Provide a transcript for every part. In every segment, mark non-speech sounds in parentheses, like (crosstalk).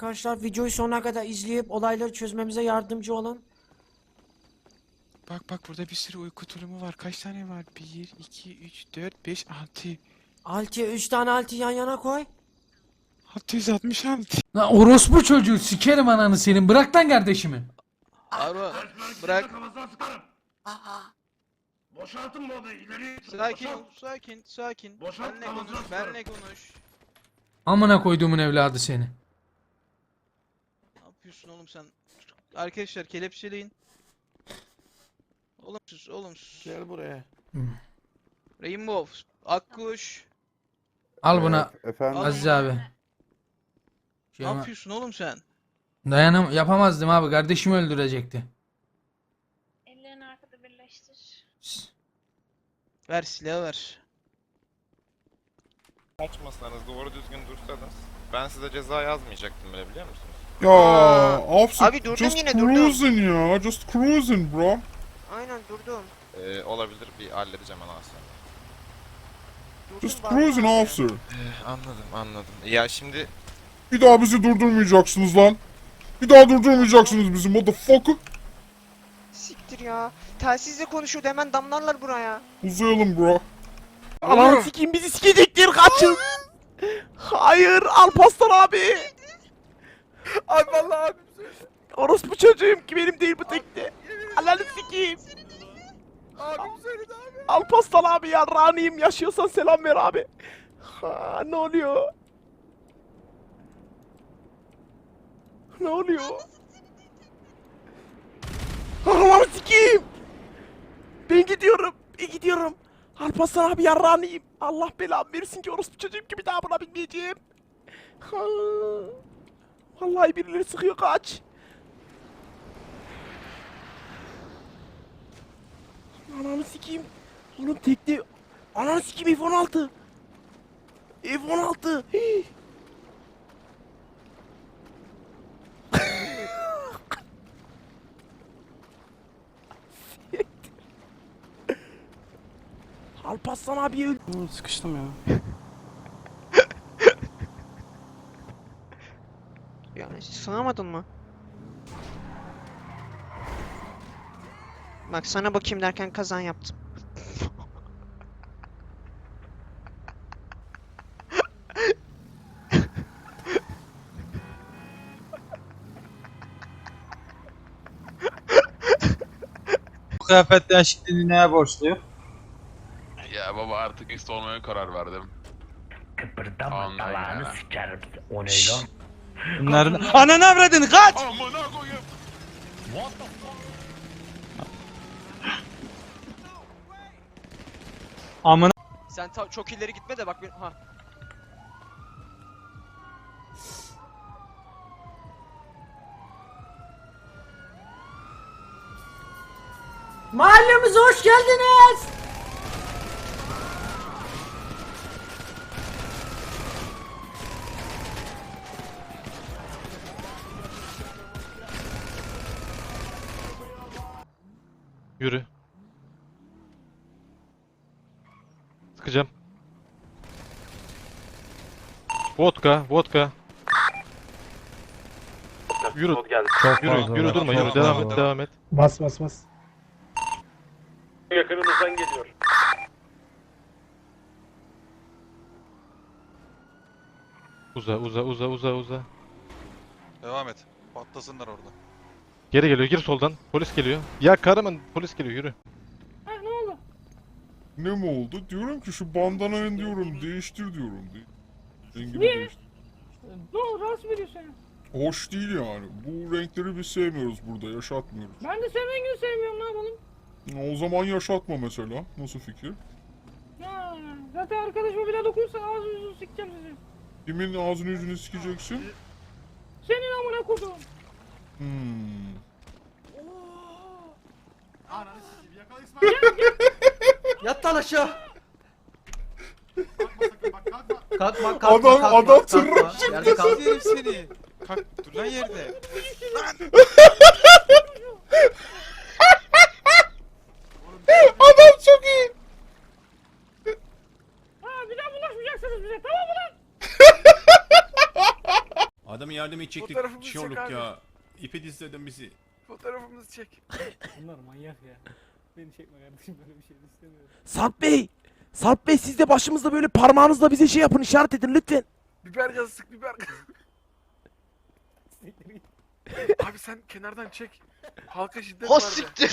Arkadaşlar videoyu sonuna kadar izleyip olayları çözmemize yardımcı olun. Bak bak burada bir sürü uyku tulumu var. Kaç tane var? 1, 2, 3, 4, 5, 6. Altıya 3 tane altı yan yana koy. 666. Lan orospu çocuğu sikerim ananı senin. Bırak lan kardeşimi. Arma bırak. Boşaltın bu odayı ileri. Sakin ol, sakin, sakin. Boşalt, Benle konuş, benle konuş. Amına koyduğumun evladı seni. Ne yapıyorsun oğlum sen? Arkadaşlar kelepçeleyin. Olumsuz, olumsuz. Gel buraya. Rainbow, Akkuş. Al buna Efendim? Aziz abi. Şey Ne ama- yapıyorsun oğlum sen? Dayanam yapamazdım abi. Kardeşimi öldürecekti. Ellerini arkada birleştir. Ver silahı ver. Kaçmasanız doğru düzgün dursanız ben size ceza yazmayacaktım bile biliyor musunuz? Ya officer, Abi durdum just yine, durdum. cruising ya, just cruising bro. Aynen durdum. Ee, olabilir bir halledeceğim onu aslında. Durdum Just bağırma cruising abi. officer. Ee, anladım anladım. Ya şimdi Bir daha bizi durdurmayacaksınız lan. Bir daha durdurmayacaksınız bizi motherfucker. Siktir ya. Telsizle konuşuyordu hemen damlarlar buraya. Uzayalım bro. Ananı sikeyim bizi sikecektir kaçın. Hayır Alpaslan abi. Abi vallahi abim Orospu çocuğum ki benim değil bu tekte. Ananı sikeyim. Abim söyledi abi. Alpaslan abi ya raniyim yaşıyorsan selam ver abi. Ha, ne oluyor? Ne oluyor? Ananı sikeyim. Ben gidiyorum. Ben gidiyorum. Alparslan abi yarrağınıyım. Allah belamı versin ki orospu çocuğum gibi daha buna bilmeyeceğim. Ha. Vallahi birileri sıkıyor kaç. Ananı sikeyim. Oğlum tekne. Ananı sikeyim F-16. F-16. Hii. Alparslan abi öldü. Sıkıştım ya. Yani sığamadın mı? Bak sana bakayım derken kazan yaptım. Bu kıyafet değişikliğini neye borçluyum? ya baba artık üst olmaya karar verdim. Kıpırdama Anlayın dalağını ya. sikerim o ne lan? Bunların... Ananı avradın kaç! Amına koyayım. Amına Sen ta- çok ileri gitme de bak benim... Ha. Mahallemize hoş geldiniz. Yürü. Sıkacağım. Vodka, vodka. Yürü. Yürü, yürü durma, yürü. Devam et, devam et. Bas bas bas. Yakınımızdan geliyor. Uza, uza, uza, uza, uza. Devam et. Patlasınlar orada. Geri geliyor, gir soldan. Polis geliyor. Ya kahraman, polis geliyor, yürü. Ne mi oldu? Diyorum ki şu bandanayı diyorum değiştir diyorum. De- Rengini değiştir. Ne olur rahatsız veriyorsun. Hoş değil yani. Bu renkleri biz sevmiyoruz burada, yaşatmıyoruz. Ben de senin rengini sevmiyorum ne yapalım? O zaman yaşatma mesela. Nasıl fikir? Ha, zaten arkadaşıma bile dokunursa ağzı yüzünü sikeceğim sizi. Kimin ağzını yüzünü sikeceksin? Senin amına kodum. Hmm. Yat lan aşağı. Kalkma Adam adam tırnak Yerde kal. Yerim seni. Kalk dur lan yerde. Adam çok iyi. Ha bir daha bulaşmayacaksınız bize tamam mı lan? Adamı yardım edecektik. Fotoğrafımızı Şey olduk çek abi. ya. İpe dizledin bizi. Fotoğrafımızı çek. Bunlar manyak ya. Beni çekme kardeşim böyle bir şey istemiyorum. Sarp Bey! Sarp Bey siz de başımızda böyle parmağınızla bize şey yapın işaret edin lütfen. Biber gazı sık biber gazı. Abi sen kenardan çek. Halka şiddet var ya.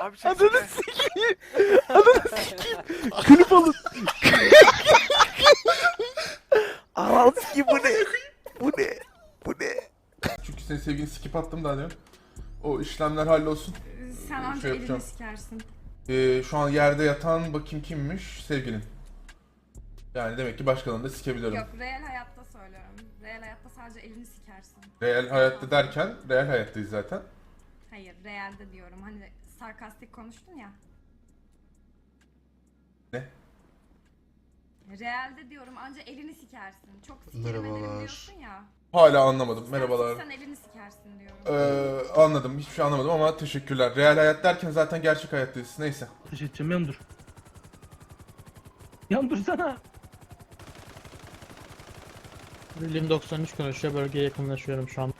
Abi çek. Ananı sikeyim. Ananı sikeyim. Klip alın. Ananı sikeyim bu ne? Bu ne? Bu ne? Çünkü senin sevgilini skip attım daha diyorum. O işlemler hallolsun. Sen anca Şey yapacağım. elini sikersin. Ee, şu an yerde yatan bakayım kimmiş? Sevgilin. Yani demek ki başkalarını da sikebilirim. real hayatta söylüyorum. Real hayatta sadece elini sikersin. Real hayatta derken, real hayattayız zaten. Hayır, realde diyorum. Hani sarkastik konuştun ya. Ne? Realde diyorum anca elini sikersin. Çok sikerim ederim diyorsun ya. Hala anlamadım. Merhabalar. Sen elini sikersin diyorum. Ee, anladım. Hiçbir şey anlamadım ama teşekkürler. Real hayat derken zaten gerçek hayattayız. Neyse. Ateş edeceğim yan dur. Yan dursana. 93 konuşuyor bölgeye yakınlaşıyorum şu an.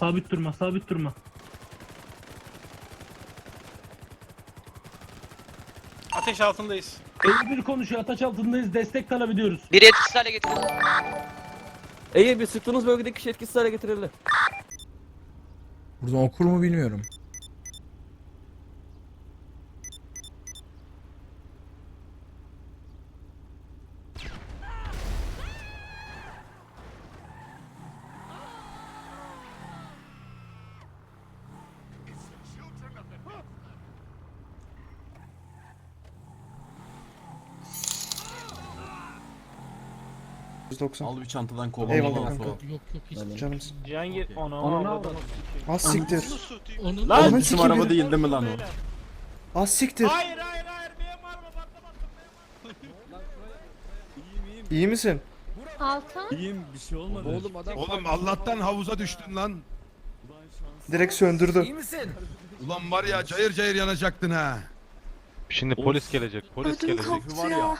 Sabit durma sabit durma. Ateş altındayız. 51 konuşuyor ataç altındayız destek talep ediyoruz. Bir etkisiz hale getirin. Eğer bir sıktığınız bölgedeki kişi etkisiz hale getirildi. Buradan okur mu bilmiyorum. Al bir çantadan kova. Eyvallah kanka. Yok yok hiç. Canım. Cihangir onu ne oldu? Az siktir. Onun Lan bizim araba değil değil mi lan o? Az siktir. Hayır hayır hayır benim araba patlamasın. İyi misin? Altan? İyiyim bir şey olmadı. Oğlum adam Oğlum Allah'tan havuza düştün lan. Direkt söndürdü. Ulan var ya cayır cayır yanacaktın ha. Şimdi polis gelecek. Polis gelecek. Var ya.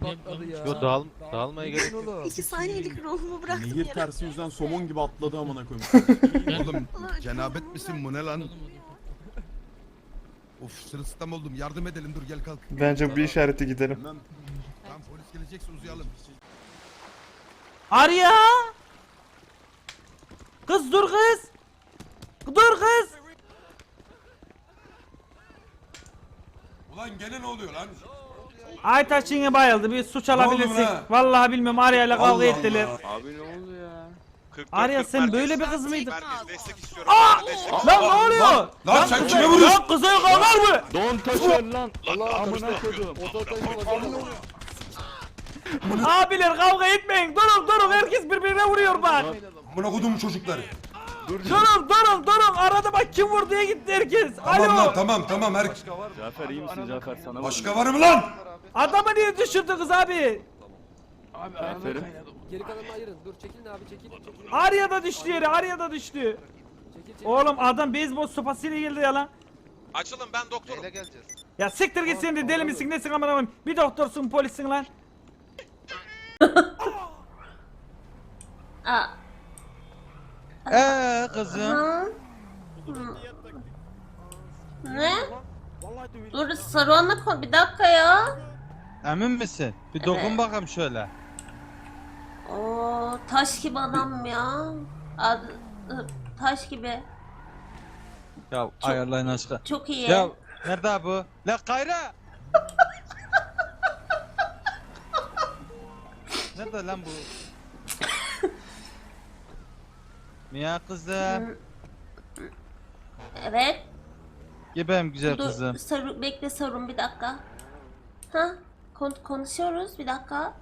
patladı ya. Yo dağıl dağılmaya gerek yok. Oğlum. İki saniyelik ruhumu bıraktım Nehir tersi yüzden somon gibi atladı amına koyayım. (laughs) Oğlum Cenabet misin bu ne lan? Of sırılsıklam oldum. Yardım edelim dur gel kalk. Bence bir işareti gidelim. Tamam. Tamam polis gelecekse uzayalım. Arya! Kız dur kız! Dur kız! Ulan gene ne oluyor lan? Aytaç yine bayıldı. Bir suç alabilirsek. buna? Vallahi bilmiyorum Arya ile kavga Allah ettiler. Allah. Abi ne oldu ya? Arya sen böyle bir kız mıydın? Merkez destek istiyorum. Aa! Destek Lan ne oluyor? Lan sen kıza- kime vuruyorsun? Lan kıza yakalar mı? Don taşır lan. Allah amına koydum. Abiler kavga etmeyin. Durun durun herkes birbirine vuruyor bak. Amına koydum çocukları. Durun durun durun. Kim vur diye gitti herkes. Tamam lan Alo. tamam tamam her... Cafer iyi misin Cafer sana Başka var mı lan? Adamı niye düşürdü kız abi? Cafer'im. Geri kalanını ayırın. Dur çekilin abi çekilin. Arya da düştü yere. Arya da düştü. Oğlum adam beyzbol sopasıyla geldi ya lan. Açılın ben doktorum. Ya siktir git sen de deli misin nesin aman aman. Bir doktorsun polissin lan. Aa. (laughs) Eee kızım. Ne? Dur Saruhan'la kon bir dakika ya. Emin misin? Bir dokun bakalım şöyle. Oo taş gibi adam ya. Ad, ı, taş gibi. Ya ayarlayın aşkı. Çok iyi. Ya nerede bu? La Kayra! (laughs) nerede lan bu? Mia kızım. Evet. Gel benim güzel Dur kızım. Saru, bekle Sarun bir dakika. Ha? Kon- konuşuyoruz bir dakika.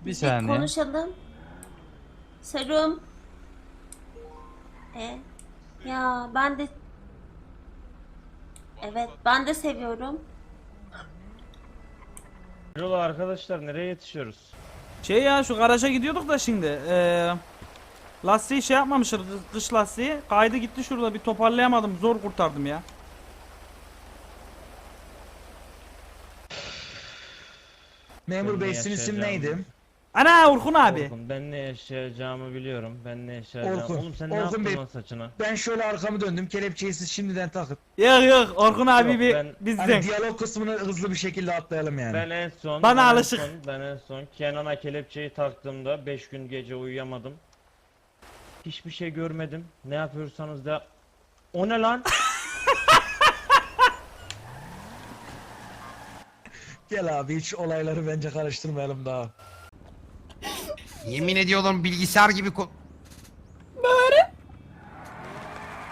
Bir Bir saniye. konuşalım. Serum. E. Ya ben de Evet ben de seviyorum. Yola arkadaşlar nereye yetişiyoruz? Şey ya şu garaja gidiyorduk da şimdi. Eee Lastiği şey yapmamışlar kı- kış lastiği. Kaydı gitti şurada bir toparlayamadım. Zor kurtardım ya. Memur bey sizin isim neydi? Ana Orkun abi. Ben ne yaşayacağımı biliyorum. Ben ne yaşayacağım. Orkun, Oğlum sen ne Orkun yaptın Bey. lan saçına? Ben şöyle arkamı döndüm. Kelepçeyi siz şimdiden takın. Yok yok Orkun abi Yok, bir ben- bizden. diyalog kısmını hızlı bir şekilde atlayalım yani. Ben en son Bana ben en alışık. son- ben en son Kenan'a kelepçeyi taktığımda 5 gün gece uyuyamadım. Hiçbir şey görmedim. Ne yapıyorsanız da. O ne lan? (laughs) Gel abi hiç olayları bence karıştırmayalım daha. Yemin ediyorum bilgisayar gibi ko- Bağıra.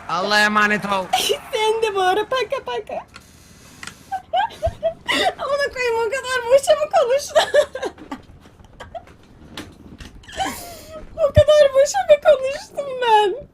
Allah'a emanet ol. (laughs) Sen de bağıra paka paka. (laughs) Amına koyayım o kadar boşa mı konuştun? o kadar boşuna konuştum ben.